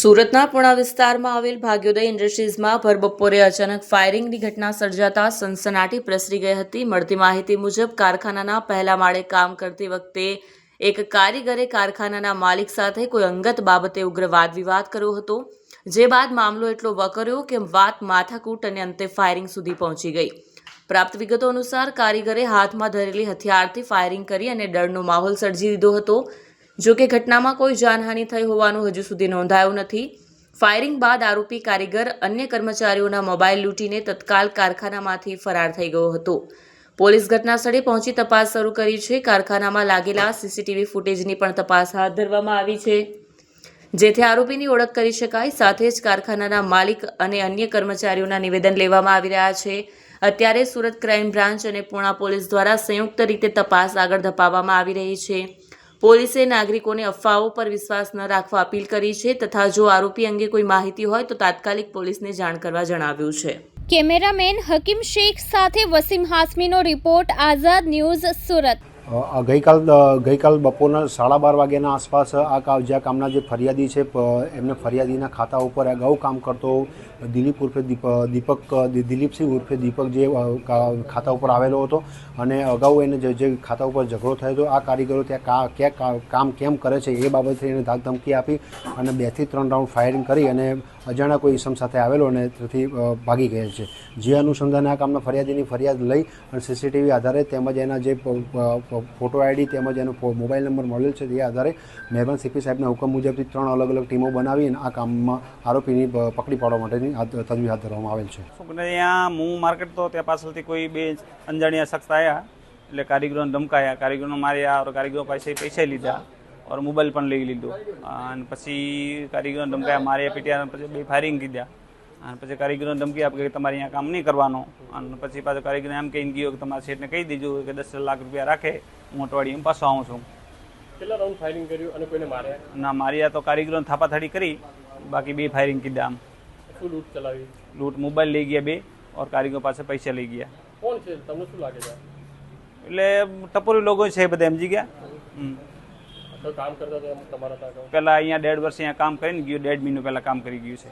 સુરતના પુણા વિસ્તારમાં આવેલ ભાગ્યોદય ઇન્ડસ્ટ્રીઝમાં ભરબપોરે અચાનક ફાયરિંગની ઘટના સર્જાતા સનસનાટી પ્રસરી ગઈ હતી. મળતી માહિતી મુજબ, કારખાનાના પહેલા માળે કામ કરતી વખતે એક કારીગરે કારખાનાના માલિક સાથે કોઈ અંગત બાબતે ઉગ્ર વાદ વિવાદ કર્યો હતો. જે બાદ મામલો એટલો વકર્યો કે વાત માથાકૂટ અને અંતે ફાયરિંગ સુધી પહોંચી ગઈ. પ્રાપ્ત વિગતો અનુસાર, કારીગરે હાથમાં ધરેલી હથિયારથી ફાયરિંગ કરી અને ડરનો માહોલ સર્જી દીધો હતો. જો કે ઘટનામાં કોઈ જાનહાનિ થઈ હોવાનું હજુ સુધી નોંધાયું નથી. ફાયરિંગ બાદ આરોપી કારીગર અન્ય કર્મચારીઓના મોબાઈલ લૂંટીને તત્કાલ કારખાનામાંથી ફરાર થઈ ગયો હતો. પોલીસ ઘટનાસ્થળે પહોંચી તપાસ શરૂ કરી છે. કારખાનામાં લાગેલા સીસીટીવી ફૂટેજની પણ તપાસ હાથ ધરવામાં આવી છે. જેથી આરોપીની ઓળખ કરી શકાય. સાથે જ કારખાનાના માલિક અને અન્ય કર્મચારીઓના નિવેદન લેવામાં આવી રહ્યા છે. અત્યારે સુરત ક્રાઇમ બ્રાન્ચ અને પુણા પોલીસ દ્વારા સંયુક્ત રીતે તપાસ આગળ ધપાવવામાં આવી રહી છે. પોલીસે નાગરિકોને અફવાઓ પર વિશ્વાસ ન રાખવા અપીલ કરી છે તથા જો આરોપી અંગે કોઈ માહિતી હોય તો તાત્કાલિક પોલીસને જાણ કરવા જણાવ્યું છે. કેમેરામેન હકીમ શેખ સાથે વસીમ હાસમીનો રિપોર્ટ આઝાદ ન્યૂઝ સુરત. ગઈકાલ ગઈકાલ બપોરના સાડા બાર વાગ્યાના આસપાસ આ કાવજા કામના જે ફરિયાદી છે એમને ફરિયાદીના ખાતા ઉપર અગાઉ કામ કરતો દિલીપ ઉર્ફે દીપ દીપક દિલીપસિંહ ઉર્ફે દીપક જે ખાતા ઉપર આવેલો હતો અને અગાઉ એને જે ખાતા ઉપર ઝઘડો થયો હતો, આ કારીગરો ત્યાં ક્યાં કામ કેમ કરે છે એ બાબતે એને ધાક ધમકી આપી અને બેથી ત્રણ રાઉન્ડ ફાયરિંગ કરી અને અજાણા કોઈ ઇસમ સાથે આવેલો અને તેથી ભાગી ગયેલ છે. જે અનુસંધાને આ કામના ફરિયાદીની ફરિયાદ લઈ અને સીસીટીવી આધારે તેમજ એના જે ફોટો આઈડી તેમજ એનો મોબાઈલ નંબર મળેલ છે તે આધારે મહેરબાન સીપી સાહેબના હુકમ મુજબથી ત્રણ અલગ અલગ ટીમો બનાવી અને આ કામમાં આરોપીની પકડી પાડવા માટેની કરવાની તજવીજ હાથ ધરવામાં આવેલ છે. અહીંયા હું માર્કેટ તો ત્યાં પાછળથી કોઈ બે અંજાણ્યા શખ્સ આવ્યા એટલે કારીગરોને ધમકાયા. કારીગરોને માર્યા ઓર કારીગરો પાસે પૈસા લીધા ઓર મોબાઈલ પણ લઈ લીધો. અને પછી કારીગરોને ધમકાયા માર્યા પીટ્યા પછી બે ફાયરિંગ કીધા. અને પછી કારીગરોને ધમકી આપી કે તમારે અહીંયા કામ નહીં કરવાનો. અને પછી પાછો કારીગરને એમ કહીને ગયો કે તમારા સેટને કહી દેજો કે દસ લાખ રૂપિયા રાખે હું અટવાડી અઠવાડિયે પાછો આવું છું. કેટલા રાઉન્ડ ફાયરિંગ કર્યું અને કોઈને માર્યા? ના માર્યા તો કારીગરોને થાપાથાડી કરી બાકી બે ફાયરિંગ કીધા આમ. શું લૂંટ ચલાવી લૂંટ મોબાઈલ લઈ ગયા બે और કારીગરો પાસે પૈસા લઈ ગયા કોણ છે તમને શું લાગે છે એટલે ટપોરી લોકો છે બધા સમજી ગયા હમ. તો કામ કરતા હતા તમારા ત્યાં પહેલા અહીંયા દેઢ વર્ષ અહીંયા કામ કરીને ગયું દેઢ મહિનો પહેલા કામ કરી ગયું છે